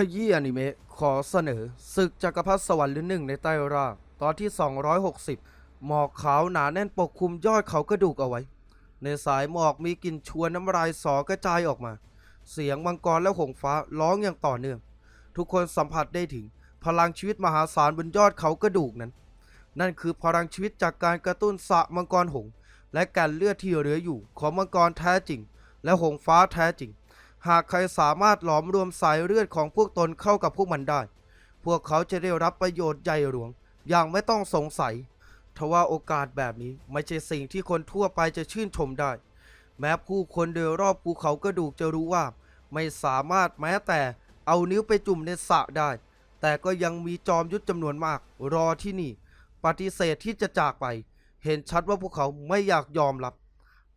ขยี้อนิเมะขอเสนอศึกจักรพรรดิสวรรค์หรือหนึ่งในใต้รางตอนที่ 260 หมอกขาวหนาแน่นปกคลุมยอดเขากระดูกเอาไว้ ในสายหมอกมีกลิ่นชวนน้ำลายสอกระจายออกมา เสียงมังกรและหงฟ้าร้องอย่างต่อเนื่อง ทุกคนสัมผัสได้ถึง พลังชีวิตมหาศาลบนยอดเขากระดูกนั้น นั่นคือพลังชีวิตจากการกระตุ้นสะมังกรหง และการเลือดที่เหลืออยู่ของมังกรแท้จริง และหงฟ้าแท้จริง หากใครสามารถหลอมรวมสายเลือดของพวกตนเข้ากับพวกมันได้ พวกเขาจะได้รับประโยชน์ใหญ่หลวง อย่างไม่ต้องสงสัย ทว่าโอกาสแบบนี้ไม่ใช่สิ่งที่คนทั่วไปจะชื่นชมได้ แม้ผู้คนโดยรอบภูเขากระดูกจะรู้ว่า ไม่สามารถแม้แต่เอานิ้วไปจุ่มในสระได้ แต่ก็ยังมีจอมยุทธจำนวนมาก รอที่นี่ ปฏิเสธที่จะจากไป เห็นชัดว่าพวกเขาไม่อยากยอมรับ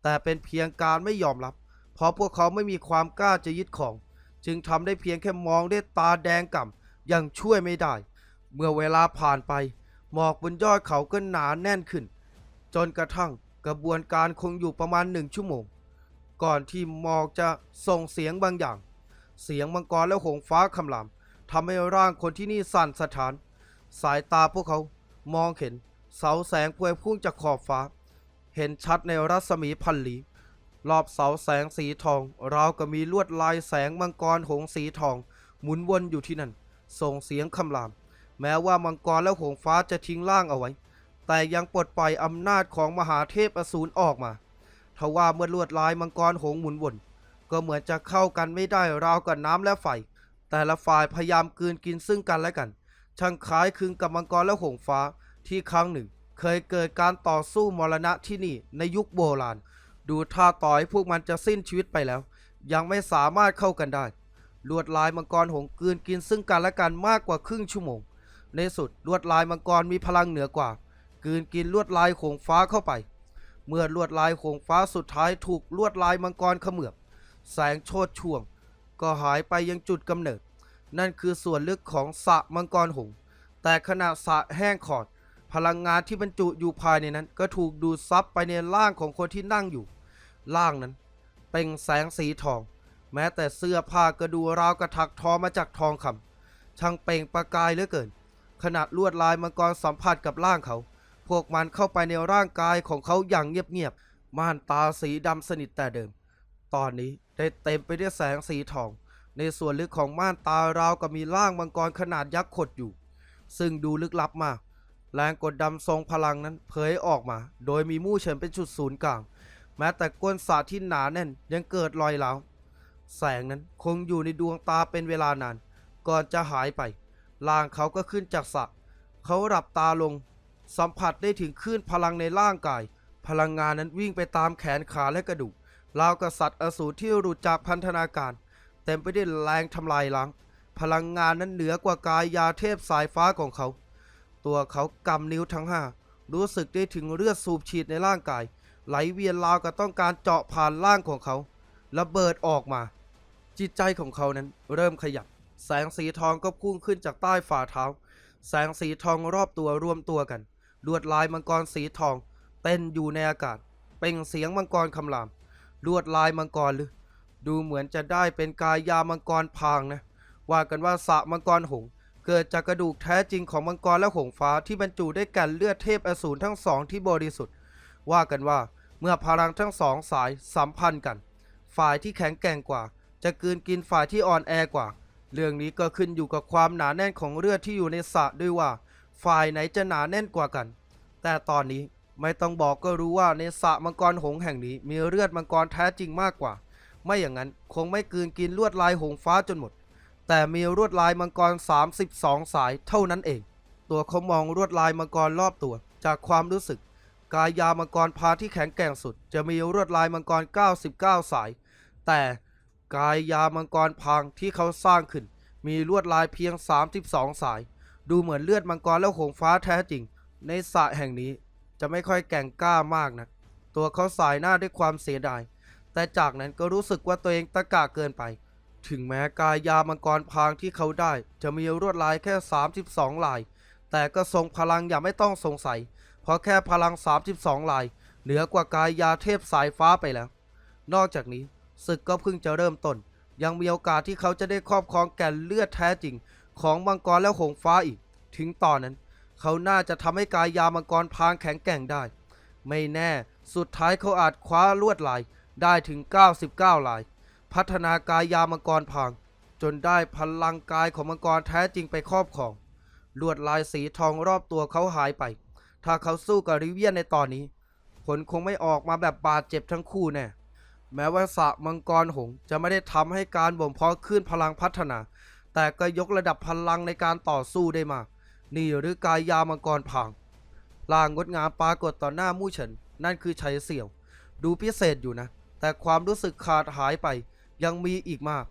แต่เป็นเพียงการไม่ยอมรับ เพราะพวกเขาไม่มีความกล้าจะยึดของ จึงทำได้เพียงแค่มองด้วยตาแดงก่ำยังช่วยไม่ได้ เมื่อเวลาผ่านไป หมอกบนยอดเขาก็หนาแน่นขึ้น จนกระทั่งกระบวนการคงอยู่ประมาณหนึ่งชั่วโมง ก่อนที่หมอกจะส่งเสียงบางอย่าง เสียงมังกรและหงฟ้าคำรามทำให้ร่างคนที่นี่สั่นสะท้าน สายตาพวกเขามองเห็นเสาแสงพวยพุ่งจากขอบฟ้า เห็นชัดในรัศมีพันลี้ รอบเสาแสงสีทองราวกับมีลวดลายแสงมังกรหงส์สีทอง หมุนวนอยู่ที่นั่น ส่งเสียงคำราม แม้ว่ามังกรและหงส์ฟ้าจะทิ้งร่างเอาไว้ แต่ยังปลดปล่อยอำนาจของมหาเทพอสูรออกมาทว่าเมื่อลวดลายมังกรหงส์หมุนวน ก็เหมือนจะเข้ากันไม่ได้ราวกับน้ำและไฟ แต่ละฝ่ายพยายามกืนกินซึ่งกันและกัน ช่างคล้ายคลึงกับมังกรและหงส์ฟ้าที่ครั้งหนึ่ง เคยเกิดการต่อสู้มรณะที่นี่ในยุคโบราณ ดูท่าต่อยพวกมันจะสิ้นชีวิตไปแล้ว ยังไม่สามารถเข้ากันได้ ลวดลายมังกรหงกืนกินซึ่งกันและกันมากกว่าครึ่งชั่วโมง ในสุดลวดลายมังกรมีพลังเหนือกว่า กืนกินลวดลายหงฟ้าเข้าไป เมื่อลวดลายหงฟ้าสุดท้ายถูกลวดลายมังกรเขมือบ แสงโชดช่วง ก็หายไปยังจุดกำเนิด นั่นคือส่วนลึกของสระมังกรหง แต่ขณะสระแห้งขอดพลังงานที่บรรจุอยู่ภายในนั้นก็ถูกดูดซับไปในร่างของคนที่นั่งอยู่ ร่างนั้น เปล่งแสงสีทอง แม้แต่เสื้อผ้าก็ดูราวกระถักทอมาจากทองคำช่างเปล่งประกายเหลือเกินขณะลวดลายมังกรสัมผัสกับร่างเขา พวกมันเข้าไปในร่างกายของเขาอย่างเงียบๆม่านตาสีดำสนิทแต่เดิม ตอนนี้ได้เต็มไปด้วยแสงสีทอง ในส่วนลึกของม่านตาราวกับมีร่างมังกรขนาดยักษ์ขดอยู่ ซึ่งดูลึกลับมากแรงกดดำทรงพลังนั้นเผยออกมา โดยมีมู่เฉินเป็นจุดศูนย์กลาง แม้แต่ก้นสาที่หนาแน่นยังเกิดรอยร้าแสงนั้นคงอยู่ในดวงตาเป็นเวลานาน ก่อนจะหายไปร่างเขาก็ขึ้นจากสระเขาหลับตาลง สัมผัสได้ถึงคลื่นพลังในร่างกาย พลังงานนั้นวิ่งไปตามแขนขาและกระดูกราวกับสัตว์อสูรที่หลุดจากพันธนาการ เต็มไปด้วยแรงทำลายล้าง พลังงานนั้นเหนือกว่ากายยาเทพสายฟ้าของเขา ตัวเขากำนิ้วทั้งห้ารู้สึกได้ถึงเลือดสูบฉีดในร่างกาย ไหลเวียนราวกับต้องการเจาะผ่านร่างของเขาระเบิดออกมา จิตใจของเขานั้นเริ่มขยับ แสงสีทองก็พุ่งขึ้นจากใต้ฝ่าเท้า แสงสีทองรอบตัวรวมตัวกันลวดลายมังกรสีทอง เต้นอยู่ในอากาศ เปล่งเสียงมังกรคำรามลวดลายมังกรหรือ ดูเหมือนจะได้เป็นกายยามังกรพางนะ ว่ากันว่าสระมังกรหง เกิดจากกระดูกแท้จริงของมังกรและหงฟ้าที่บรรจุได้ก่นเลือดเทพอสูรทั้งสองที่บริสุทธิ์ ว่ากันว่าเมื่อพลังทั้งสองสายสัมพันธ์กัน ฝ่ายที่แข็งแกร่งกว่า จะกืนกินฝ่ายที่อ่อนแอกว่า เรื่องนี้ก็ขึ้นอยู่กับความหนาแน่นของเลือดที่อยู่ในสระด้วยว่า ฝ่ายไหนจะหนาแน่นกว่ากัน แต่ตอนนี้ไม่ต้องบอกก็รู้ว่าในสระมังกรหงแห่งนี้ มีเลือดมังกรแท้จริงมากกว่า ไม่อย่างนั้นคงไม่กืนกินลวดลายหงฟ้าจนหมด แต่มีลวดลายมังกร 32 สายเท่านั้นเอง ตัวเขามองลวดลายมังกรรอบตัว จากความรู้สึก กายามังกรพาที่แข็งแกร่งสุด จะมีลวดลายมังกร 99 สาย แต่กายามังกรพางที่เขาสร้างขึ้น มีลวดลายเพียง 32 สาย ดูเหมือนเลือดมังกรและหงฟ้าแท้จริง ในสระแห่งนี้จะไม่ค่อยแก่งกล้ามากนะตัวเขาสายหน้าด้วยความเสียดาย แต่จากนั้นก็รู้สึกว่าตัวเองตะกะเกินไป ถึงแม้กายามังกรพางที่เขาได้ จะมีลวดลายแค่ 32 ลาย แต่ก็ทรงพลังอย่างไม่ต้องสงสัย เพราะแค่พลัง 32ลาย เหนือกว่ากายยาเทพสายฟ้าไปแล้ว นอกจากนี้ศึกก็เพิ่งจะเริ่มต้น ยังมีโอกาสที่เขาจะได้ครอบครองแก่นเลือดแท้จริง ของมังกรและหงฟ้าอีก ถึงตอนนั้น เขาน่าจะทำให้กายยามังกรพางแข็งแกร่งได้ ไม่แน่สุดท้ายเขาอาจคว้าลวดลายได้ถึง 99 ลาย พัฒนากายยามังกรพาง จนได้พลังกายของมังกรแท้จริงไปครอบครองลวดลายสีทองรอบตัวเขาหายไป ถ้าเขาสู้กับริเวียนในตอนนี้ ผลคงไม่ออกมาแบบบาดเจ็บทั้งคู่แน่แม้ว่าสะมังกรหงจะไม่ได้ทำให้การบ่มเพาะขึ้นพลังพัฒนา แต่ก็ยกระดับพลังในการต่อสู้ได้มา นี่หรือกายยามังกรพรางลางงดงามปรากฏต่อหน้ามู่เฉิน นั่นคือชัยเสี่ยว ดูพิเศษอยู่นะ แต่ความรู้สึกขาดหายไป ยังมีอีกมาก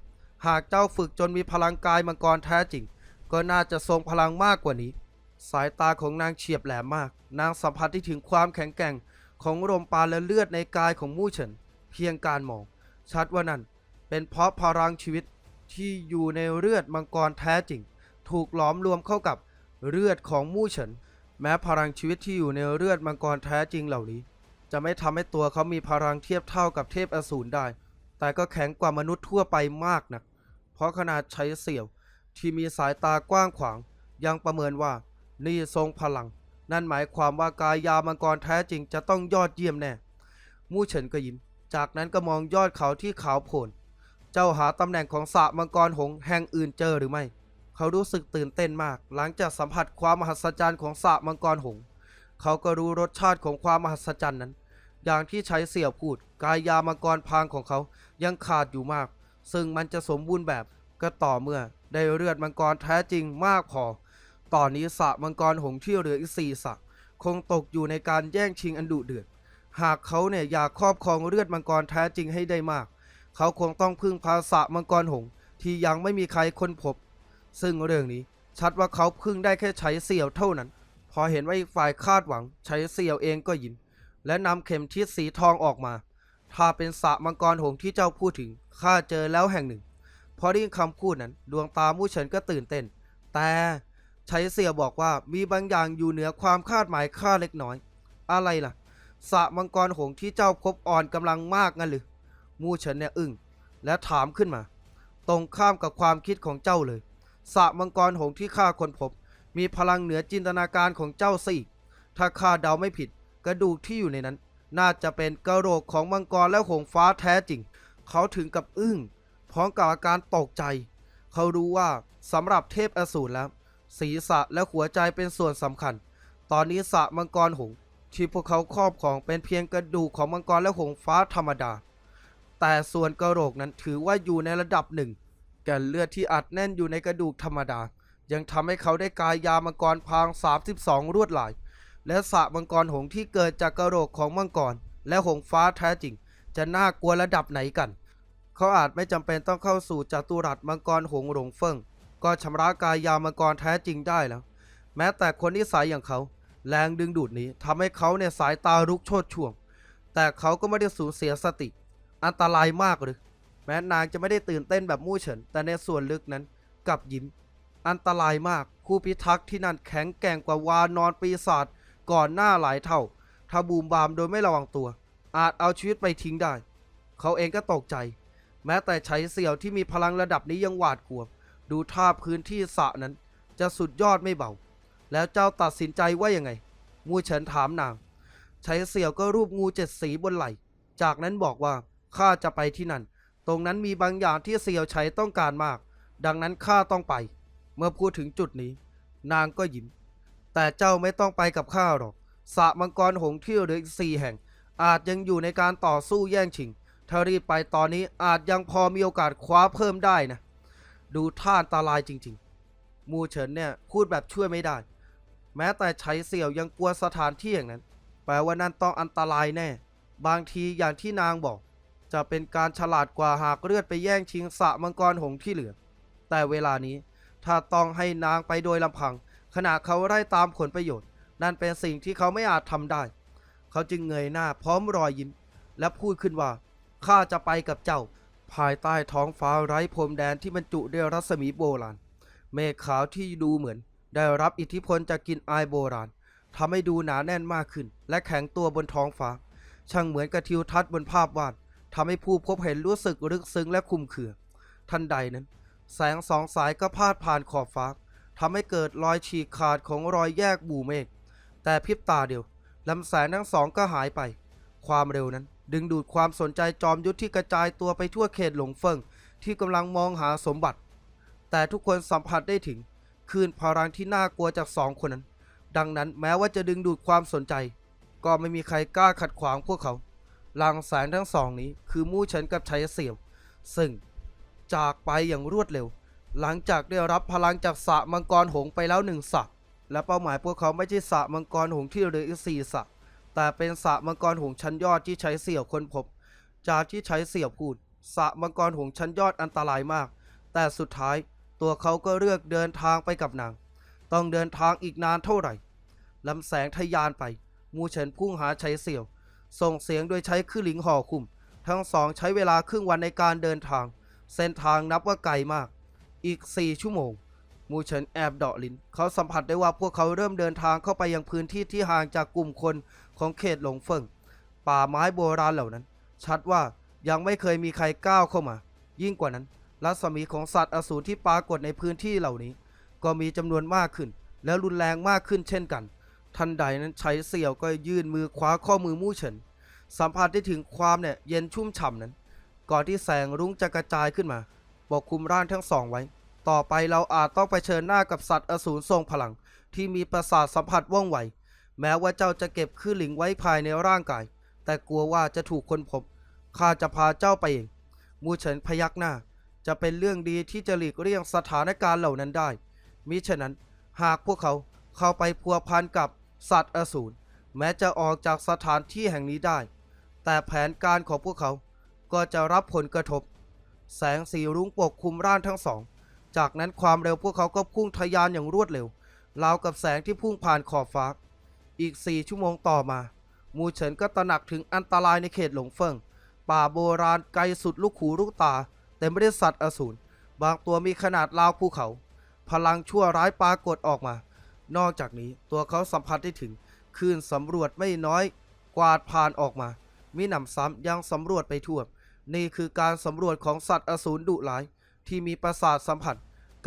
หากเจ้าฝึกจนมีพลังกายมังกรแท้จริง ก็น่าจะทรงพลังมากกว่านี้ สายตาของนางเฉียบแหลมมาก นางสัมผัสได้ถึงความแข็งแกร่งของลมปราณและเลือดในกายของมู่เฉิน เพียงการมอง ชัดว่านั่นเป็นเพราะพลังชีวิตที่อยู่ในเลือดมังกรแท้จริง ถูกหลอมรวมเข้ากับเลือดของมู่เฉิน แม้พลังชีวิตที่อยู่ในเลือดมังกรแท้จริงเหล่านี้ จะไม่ทำให้ตัวเขามีพลังเทียบเท่ากับเทพอสูรได้ แต่ก็แข็งกว่ามนุษย์ทั่วไปมากนักเพราะขนาดใช้เสี่ยวที่มีสายตากว้างขวาง ยังประเมินว่า นี่ทรงพลัง นั่นหมายความว่ากายยามังกรแท้จริงจะต้องยอดเยี่ยมแน่ มู่เฉินก็ยิ้ม จากนั้นก็มองยอดเขาที่ขาวโพลน เจ้าหาตำแหน่งของสระมังกรหงแห่งอื่นเจอหรือไม่ เขารู้สึกตื่นเต้นมาก หลังจากสัมผัสความมหัศจรรย์ของสระมังกรหง เขาก็รู้รสชาติของความมหัศจรรย์นั้น อย่างที่ใช้เสี่ยวพูด กายยามังกรพางของเขายังขาดอยู่มาก ซึ่งมันจะสมบูรณ์แบบก็ต่อเมื่อได้เลือดมังกรแท้จริงมากพอ ตอนนี้สระมังกรหงที่เหลืออีกสี่สระคงตกอยู่ในการแย่งชิงอันดุเดือด หากเขาเนี่ยอยากครอบครองเลือดมังกรแท้จริงให้ได้มาก เขาคงต้องพึ่งพาสระมังกรหงที่ยังไม่มีใครค้นพบ ซึ่งเรื่องนี้ชัดว่าเขาพึ่งได้แค่ใช้เสี่ยวเท่านั้น พอเห็นว่าอีกฝ่ายคาดหวัง ใช้เสี่ยวเองก็ยิ้มและนำเข็มทิศสีทองออกมา ถ้าเป็นสระมังกรหงที่เจ้าพูดถึงข้าเจอแล้วแห่งหนึ่ง พอได้ยินคำพูดนั้น ดวงตามู่เฉินก็ตื่นเต้น แต่ ใช้เสียบอกว่ามีบางอย่างอยู่เหนือความคาดหมายข้าเล็กน้อย อะไรล่ะสะมังกรหงที่เจ้าพบอ่อนกำลังมากงั้นหรือมู่เฉินเนี่ยอึ้งและถามขึ้นมา ตรงข้ามกับความคิดของเจ้าเลยสะมังกรหงที่ข้าคนพบ มีพลังเหนือจินตนาการของเจ้าซะอีกถ้าข้าเดาไม่ผิด กระดูกที่อยู่ในนั้น น่าจะเป็นกระโหลกของมังกรและหงฟ้าแท้จริง เขาถึงกับอึ้งพร้อมกับอาการตกใจ เขารู้ว่าสำหรับเทพอสูรแล้ว ศีรษะและหัวใจเป็นส่วนสำคัญ ตอนนี้สระมังกรหงส์ที่พวกเขาครอบของเป็นเพียงกระดูกของมังกรและหงฟ้าธรรมดา แต่ส่วนกระโหลกนั้นถือว่าอยู่ในระดับหนึ่ง แก่นเลือดที่อัดแน่นอยู่ในกระดูกธรรมดา ยังทำให้เขาได้กายยามังกรพราง 32 รวดลาย และสระมังกรหงส์ที่เกิดจากกระโหลกของมังกร และหงฟ้าแท้จริง จะน่ากลัวระดับไหนกัน เขาอาจไม่จำเป็นต้องเข้าสู่จัตุรัสมังกรหงส์หลงเฟิง ก็ชำระกายยามังกรแท้จริงได้แล้ว แม้แต่คนนิสัยอย่างเขา แรงดึงดูดนี้ทำให้เขาเนี่ยสายตาลุกโชดช่วง แต่เขาก็ไม่ได้สูญเสียสติ อันตรายมากหรือแม้นางจะไม่ได้ตื่นเต้นแบบมู่เฉิน แต่ในส่วนลึกนั้นกลับยิ้ม อันตรายมากผู้พิทักษ์ที่นั่นแข็งแกร่งกว่าวานอนปีศาจก่อนหน้าหลายเท่า ถ้าบูมบามโดยไม่ระวังตัว อาจเอาชีวิตไปทิ้งได้ เขาเองก็ตกใจ แม้แต่ใช้เสี่ยวที่มีพลังระดับนี้ยังหวาดกลัว ดูท่าพื้นที่สระนั้น จะสุดยอดไม่เบา แล้วเจ้าตัดสินใจว่ายังไงมูเฉินถามนาง ใช้เสี่ยวก็รูปงูเจ็ดสีบนไหล่จากนั้นบอกว่าข้าจะไปที่นั่น ตรงนั้นมีบางอย่างที่เสี่ยวใช้ต้องการมาก ดังนั้นข้าต้องไป เมื่อพูดถึงจุดนี้ นางก็ยิ้ม แต่เจ้าไม่ต้องไปกับข้าหรอกสระมังกรหงที่เหลืออีกสี่แห่ง อาจยังอยู่ในการต่อสู้แย่งชิง ถ้ารีบไปตอนนี้อาจยังพอมีโอกาสคว้าเพิ่มได้นะ ดูท่าอันตรายจริงๆ มูเฉินเนี่ยพูดแบบช่วยไม่ได้ แม้แต่ใช้เสี่ยวยังกลัวสถานที่อย่างนั้น แปลว่านั่นต้องอันตรายแน่ บางทีอย่างที่นางบอก จะเป็นการฉลาดกว่าหากเลือดไปแย่งชิงสระมังกรหงที่เหลือ แต่เวลานี้ถ้าต้องให้นางไปโดยลำพัง ขณะเขาไล่ตามผลประโยชน์ นั่นเป็นสิ่งที่เขาไม่อาจทำได้ เขาจึงเงยหน้าพร้อมรอยยิ้ม และพูดขึ้นว่าข้าจะไปกับเจ้า ภายใต้ท้องฟ้าไร้พรมแดนที่บรรจุด้วยรัศมีโบราณ เมฆขาวที่ดูเหมือน ได้รับอิทธิพลจากกลินอายโบราณทำให้ดูหนาแน่นมากขึ้น และแข็งตัวบนท้องฟ้า ช่างเหมือนกับทิวทัศน์บนภาพวาดทำให้ผู้พบเห็นรู้สึกรึกซึ้งและคลุมเคือ ทันใดนั้น แสงสองสายก็พาดผ่านขอบฟ้าทำให้เกิดรอยฉีกขาดของรอยแยกบูเมฆแต่พริบตาเดียวลำแสงทั้งสองก็หายไป ความเร็วนั้น ดึงดูดความสนใจจอมยุทธที่กระจายตัวไปทั่วเขตหลงเฟิงที่กำลังมองหาสมบัติ แต่ทุกคนสัมผัสได้ถึงคลื่นพลังที่น่ากลัวจากสองคนนั้น ดังนั้นแม้ว่าจะดึงดูดความสนใจ ก็ไม่มีใครกล้าขัดขวางพวกเขาลางแสงทั้งสองนี้คือมู่เฉินกับชัยเสี่ยว ซึ่งจากไปอย่างรวดเร็ว หลังจากได้รับพลังจากสระมังกรหงไปแล้วหนึ่งสระและเป้าหมายพวกเขาไม่ใช่สระมังกรหงที่เหลืออีกสี่สระ แต่เป็นสระมังกรหงชั้นยอดที่ใช้เสี่ยวคนพบ จากที่ใช้เสี่ยวพูดสระมังกรหงชั้นยอดอันตรายมาก แต่สุดท้ายตัวเขาก็เลือกเดินทางไปกับนาง ต้องเดินทางอีกนานเท่าไหร่ลำแสงทะยานไป มูเฉินพุ่งหาใชัยเสี่ยว ส่งเสียงโดยใช้คือหลิงห่อคุม ทั้งสองใช้เวลาครึ่งวันในการเดินทาง เส้นทางนับว่าไกลมาก อีก4ชั่วโมง มูเฉินแอบเดาะลิ้นเขาสัมผัสได้ว่าพวกเขาเริ่มเดินทางเข้าไปยังพื้นที่ที่ห่างจากกลุ่มคนของเขตหลงเฟิงป่าไม้โบราณเหล่านั้น ชัดว่ายังไม่เคยมีใครก้าวเข้ามา ยิ่งกว่านั้น รัศมีของสัตว์อสูรที่ปรากฏในพื้นที่เหล่านี้ ก็มีจำนวนมากขึ้น และรุนแรงมากขึ้นเช่นกัน ทันใดนั้นใช้เสี่ยวก็ยื่นมือคว้าข้อมือมู่เฉินสัมผัสได้ถึงความเนี่ยเย็นชุ่มฉ่ำนั้น ก่อนที่แสงรุ้งจะกระจายขึ้นมาปกคลุมร่างทั้งสองไว้ ต่อไปเราอาจต้องไปเชิญหน้ากับสัตว์อสูรทรงพลัง ที่มีประสาทสัมผัสว่องไว แม้ว่าเจ้าจะเก็บคือหลิงไว้ภายในร่างกาย แต่กลัวว่าจะถูกคนพบ ข้าจะพาเจ้าไปเอง มูเฉินพยักหน้า จะเป็นเรื่องดีที่จะหลีกเลี่ยงสถานการณ์เหล่านั้นได้ มิฉะนั้น หากพวกเขาเข้าไปพัวพันกับสัตว์อสูร แม้จะออกจากสถานที่แห่งนี้ได้ แต่แผนการของพวกเขาก็จะรับผลกระทบ แสงสีรุ้งปกคลุมร่างทั้งสอง จากนั้นความเร็วพวกเขาก็พุ่งทะยานอย่างรวดเร็วราวกับแสงที่พุ่งผ่านขอบฟ้า อีกสี่ชั่วโมงต่อมา มูเฉินก็ตระหนักถึงอันตรายในเขตหลงเฟิง ป่าโบราณไกลสุดลูกหูลูกตา แต่ไม่ได้สัตว์อสูร บางตัวมีขนาดราวภูเขา พลังชั่วร้ายปรากฏออกมา นอกจากนี้ตัวเขาสัมผัสได้ถึงคลื่นสำรวจไม่น้อย กวาดผ่านออกมา มีหนำซ้ำยังสำรวจไปทั่ว นี่คือการสำรวจของสัตว์อสูรดุร้าย ที่มีประสาทสัมผัส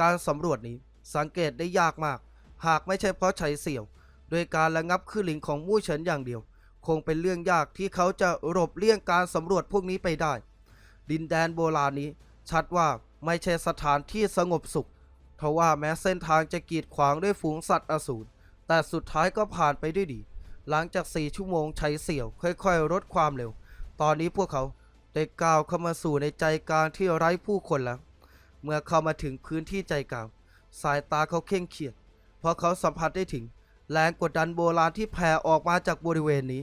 การสำรวจนี้สังเกตได้ยากมาก หากไม่ใช่เพราะใช้เสี่ยว โดยการระงับคือหลิงของมู่เฉินอย่างเดียว คงเป็นเรื่องยากที่เขาจะหลบเลี่ยงการสำรวจพวกนี้ไปได้ ดินแดนโบราณนี้ ชัดว่าไม่ใช่สถานที่สงบสุขทว่าแม้เส้นทางจะกีดขวางด้วยฝูงสัตว์อสูรแต่สุดท้ายก็ผ่านไปด้วยดี หลังจากสี่ชั่วโมงใช้เสี่ยว ค่อยๆลดความเร็ว ตอนนี้พวกเขาได้ก้าวเข้ามาสู่ในใจกลางที่ไร้ผู้คนแล้ว เมื่อเข้ามาถึงพื้นที่ใจกลางสายตาเขาเคร่งเครียด เพราะเขาสัมผัสได้ถึง แรงกดดันโบราณที่แผ่ออกมาจากบริเวณนี้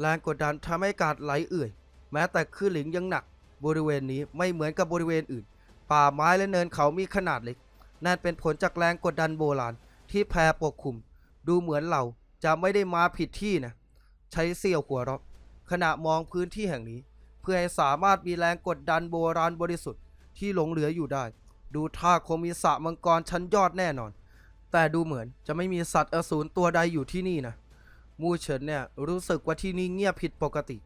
แรงกดดันทำให้อากาศไหลเอื่อย แม้แต่คลื่นหลิงยังหนัก บริเวณนี้ไม่เหมือนกับบริเวณอื่น ป่าไม้และเนินเขามีขนาดเล็ก นั่นเป็นผลจากแรงกดดันโบราณที่แผ่ปกคลุม ดูเหมือนเราจะไม่ได้มาผิดที่นะ ใช้เสี้ยวหัวเราะขณะมองพื้นที่แห่งนี้ เพื่อให้สามารถมีแรงกดดันโบราณบริสุทธิ์ ที่หลงเหลืออยู่ได้ ดูท่าคงมีสระมังกรชั้นยอดแน่นอน แต่ดูเหมือนจะไม่มีสัตว์อสูรตัวใดอยู่ที่นี่นะมูเฉินเนี่ยรู้สึกว่าที่นี่เงียบผิดปกติ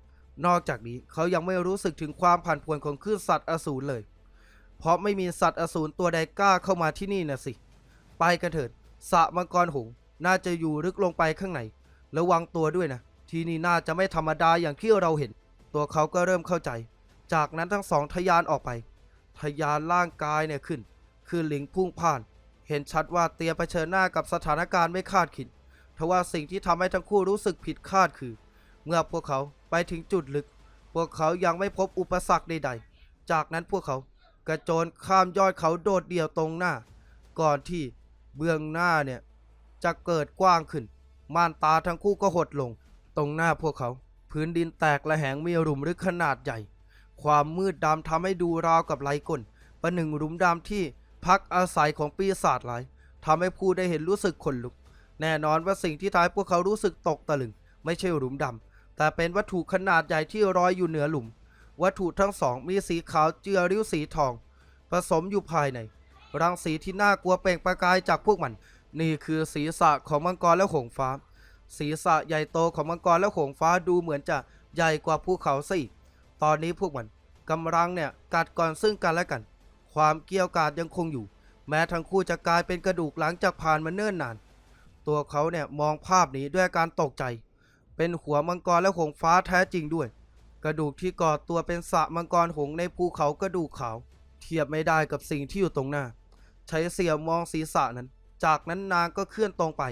นอกจากนี้เขายังไม่รู้สึกถึงความผันผวนของคลื่นสัตว์อสูรเลย เพราะไม่มีสัตว์อสูรตัวใดกล้าเข้ามาที่นี่นะสิ ไปกันเถิดสระมังกรหงส์น่าจะอยู่ลึกลงไปข้างในระวังตัวด้วยนะ ที่นี่น่าจะไม่ธรรมดาอย่างที่เราเห็น ตัวเขาก็เริ่มเข้าใจ จากนั้นทั้งสองทะยานออกไป ทยานร่างกายเนี่ยขึ้น คือหลิงพุ่งผ่าน เห็นชัดว่าเตรียมเผชิญหน้ากับสถานการณ์ไม่คาดคิดทว่าสิ่งที่ทำให้ทั้งคู่รู้สึกผิดคาดคือ เมื่อพวกเขาไปถึงจุดลึก พวกเขายังไม่พบอุปสรรคใดๆ จากนั้นพวกเขากระโจนข้ามยอดเขาโดดเดี่ยวตรงหน้า ก่อนที่เบื้องหน้าเนี่ยจะเกิดกว้างขึ้น ม่านตาทั้งคู่ก็หดลง ตรงหน้าพวกเขา พื้นดินแตกและแหงมีหลุมลึกขนาดใหญ่ ความมืดดำทำให้ดูราวกับไรก้นประหนึ่งหลุมดำที่พักอาศัยของปีศาจหลายทำให้ผู้ได้เห็นรู้สึกขนลุก แน่นอนว่าสิ่งที่ทำให้พวกเขารู้สึกตกตะลึง ไม่ใช่หลุมดำแต่เป็นวัตถุขนาดใหญ่ที่ลอยอยู่เหนือหลุม วัตถุทั้งสองมีสีขาวเจือริ้วสีทอง ผสมอยู่ภายใน รังสีที่น่ากลัวเปล่งประกายจากพวกมัน นี่คือศีรษะของมังกรและหงส์ฟ้า ศีรษะใหญ่โตของมังกรและหงส์ฟ้าดูเหมือนจะใหญ่กว่าภูเขาซะอีก ตอนนี้พวกมันกำลังเนี่ยกัดก่อนซึ่งกันและกัน ความเกรี้ยวกาดยังคงอยู่ แม้ทั้งคู่จะกลายเป็นกระดูกหลังจากผ่านมาเนิ่นนาน ตัวเขาเนี่ยมองภาพนี้ด้วยการตกใจ เป็นหัวมังกรและหงฟ้าแท้จริงด้วย กระดูกที่ก่อตัวเป็นสระมังกรหงในภูเขากระดูกขาว เทียบไม่ได้กับสิ่งที่อยู่ตรงหน้า ใช้เสียมองศีรษะนั้น จากนั้นนางก็เคลื่อนตรงไป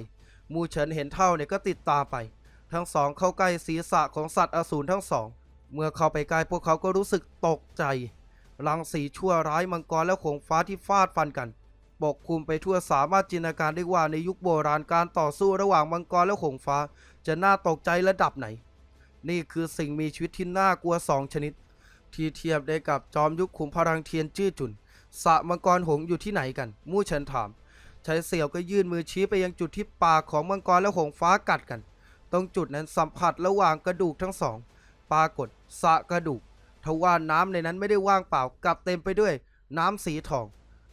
มูเฉินเห็นเท่าเนี่ยก็ติดตามไป ทั้งสองเข้าใกล้ศีรษะของสัตว์อสูรทั้งสอง เมื่อเข้าไปใกล้พวกเขาก็รู้สึกตกใจรังสีชั่วร้ายมังกรและหงฟ้าที่ฟาดฟันกันปกคลุมไปทั่วสามารถจินตนาการได้ว่าในยุคโบราณการต่อสู้ระหว่างมังกรและหงฟ้า จะน่าตกใจระดับไหน นี่คือสิ่งมีชีวิตที่น่ากลัวสองชนิด ที่เทียบได้กับจอมยุคขุมพลังเทียนจื้อจุนสะมังกรหงอยู่ที่ไหนกันมู่เฉินถามชายเสี่ยวก็ยื่นมือชี้ไปยังจุดที่ปากของมังกรและหงฟ้ากัดกัน ตรงจุดนั้นสัมผัสระหว่างกระดูกทั้งสอง ปรากฏ สะกระดูกทว่าน้ำในนั้นไม่ได้ว่างเปล่ากลับเต็มไปด้วย น้ำสีทอง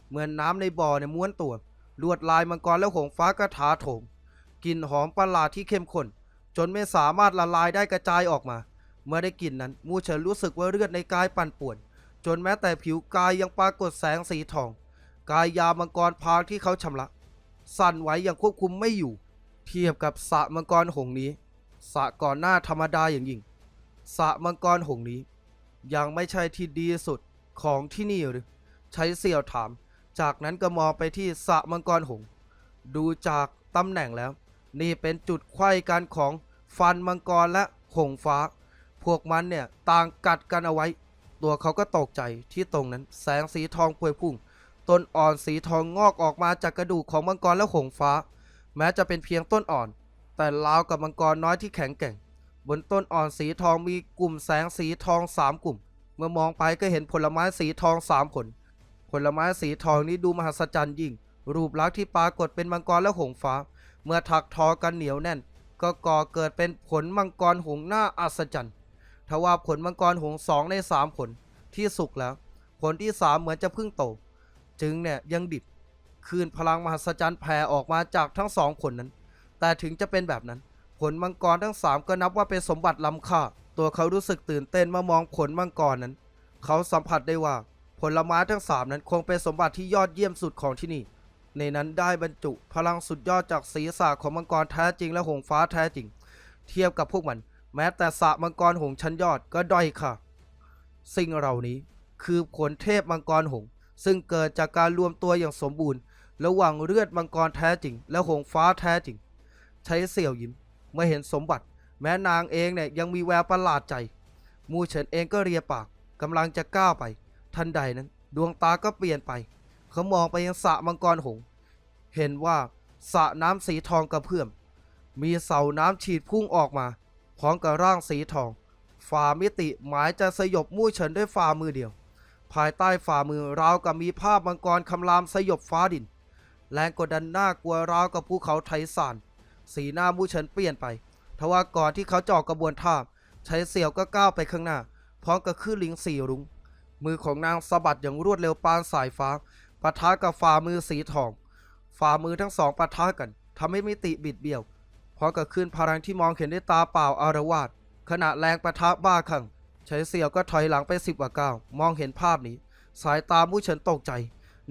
เหมือนน้ำในบ่อเนี่ยม้วนตัว ลวดลายมังกรและหงฟ้ากระถาโถมกลิ่นหอมประหลาดที่เข้มข้นจนไม่สามารถละลายได้กระจายออกมา เมื่อได้กลิ่นนั้น มูเฉินรู้สึกว่าเลือดในกายปั่นป่วน จนแม้แต่ผิวกายยังปรากฏแสงสีทอง กายยามังกรพางที่เขาชำระ สั่นไหวอย่างควบคุมไม่อยู่ เทียบกับสะมังกรหงนี้สะก่อนหน้าธรรมดาอย่างยิ่ง สระมังกรหงนี้ ยังไม่ใช่ที่ดีสุดของที่นี่หรือ ใช้เสี่ยวถาม จากนั้นก็มองไปที่สระมังกรหง ดูจากตำแหน่งแล้ว นี่เป็นจุดไขว้กันของฟันมังกรและหงฟ้า พวกมันเนี่ยต่างกัดกันเอาไว้ ตัวเขาก็ตกใจที่ตรงนั้นแสงสีทองพวยพุ่ง ต้นอ่อนสีทองงอกออกมาจากกระดูกของมังกรและหงฟ้า แม้จะเป็นเพียงต้นอ่อน แต่ราวกับมังกรน้อยที่แข็งแกร่ง บนต้นอ่อนสีทองมีกลุ่มแสงสีทองสามกลุ่ม เมื่อมองไปก็เห็นผลไม้สีทองสามผล ผลไม้สีทองนี้ดูมหัศจรรย์ยิ่ง รูปลักษณ์ที่ปรากฏเป็นมังกรและหงฟ้า เมื่อถักทอกันเหนียวแน่น ก็ก่อเกิดเป็นผลมังกรหงหน้าอัศจรรย์ทว่าผลมังกรหงสองในสามผลที่สุกแล้ว ผลที่สามเหมือนจะเพิ่งโต จึงเนี่ยยังดิบคืนพลังมหัศจรรย์แผ่ออกมาจากทั้งสองผลนั้น แต่ถึงจะเป็นแบบนั้น ผลมังกรทั้งสามก็นับว่าเป็นสมบัติล้ำค่า ตัวเขารู้สึกตื่นเต้นเมื่อมองผลมังกรนั้น เขาสัมผัสได้ว่า ผลไม้ทั้งสามนั้นคงเป็นสมบัติที่ยอดเยี่ยมสุดของที่นี่ ในนั้นได้บรรจุพลังสุดยอดจากศีรษะของมังกรแท้จริงและหงฟ้าแท้จริง เทียบกับพวกมัน แม้แต่สระมังกรหงชั้นยอดก็ด้อยค่ะ สิ่งเหล่านี้คือผลเทพมังกรหง ซึ่งเกิดจากการรวมตัวอย่างสมบูรณ์ ระหว่างเลือดมังกรแท้จริง และหงฟ้าแท้จริง ใช้เสี่ยวยิ้ม เมื่อเห็นสมบัติ แม้นางเองเนี่ยยังมีแววประหลาดใจ มูเฉินเองก็เรียปากกำลังจะก้าวไป ทันใดนั้น ดวงตาก็เปลี่ยนไป เขามองไปยังสระมังกรหง เห็นว่าสระน้ำสีทองกระเพื่อม มีเสาน้ำฉีดพุ่งออกมา พร้อมกับร่างสีทอง ฝ่ามิติหมายจะสยบมู่เฉินด้วยฝ่ามือเดียว ภายใต้ฝ่ามือราวกับมีภาพมังกรคำรามสยบฟ้าดิน แรงกดดันน่ากลัวราวกับภูเขาไทซาน สีหน้ามู่เฉินเปลี่ยนไปทว่าก่อนที่เขาจะอกกระบวนท่าใช้เสี่ยวก็ก้าวไปข้างหน้า พร้อมกับคลื่นลิงสีรุง้งมือของนางสะบัดอย่างรวดเร็วปานสายฟ้าปะทะกับฝ่ามือสีทอง ฝ่ามือทั้งสองปะทะกันทำให้มิติบิดเบี้ยวพร้อมกับคลื่นพลังที่มองเห็นด้วยตาเปล่าอารวาสขณะแรงปะทะบ้าคลั่งใช้เสี่ยวก็ถอยหลังไปสิบกว่าก้าวมองเห็นภาพนี้ สายตามู่เฉินตกใจ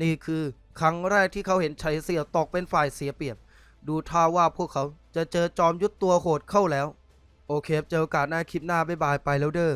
นี่คือครั้งแรกที่เขาเห็นชัยเสี่ยวตกเป็นฝ่ายเสียเปรียบ ดูท่าว่าพวกเขาจะเจอจอมยุทธตัวโหดเข้าแล้ว โอเคเจอโอกาสหน้าคลิปหน้าบ๊ายบายไปแล้วเด้อ